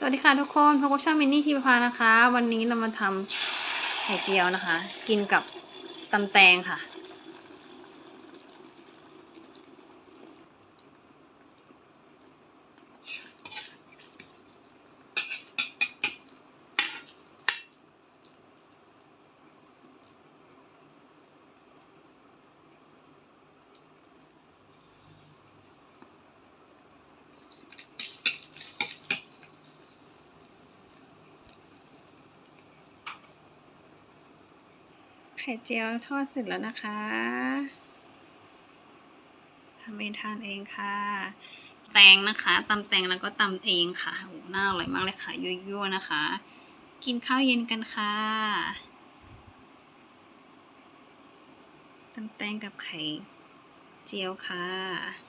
สวัสดีค่ะทุกคนพบกับช่องมินนี่ทีพพานะคะ วันนี้เรามาทำไข่เจียวนะคะ กินกับตำแตงค่ะ ไข่เจียวทอดเสร็จแล้วนะคะ ทำเองทานเองค่ะ แตงนะคะตำแตงแล้วก็ตำเองค่ะโอ้หน่าอร่อยมากเลยค่ะยั่วๆนะคะ กินข้าวเย็นกันค่ะตำแตงกับไข่เจียวค่ะ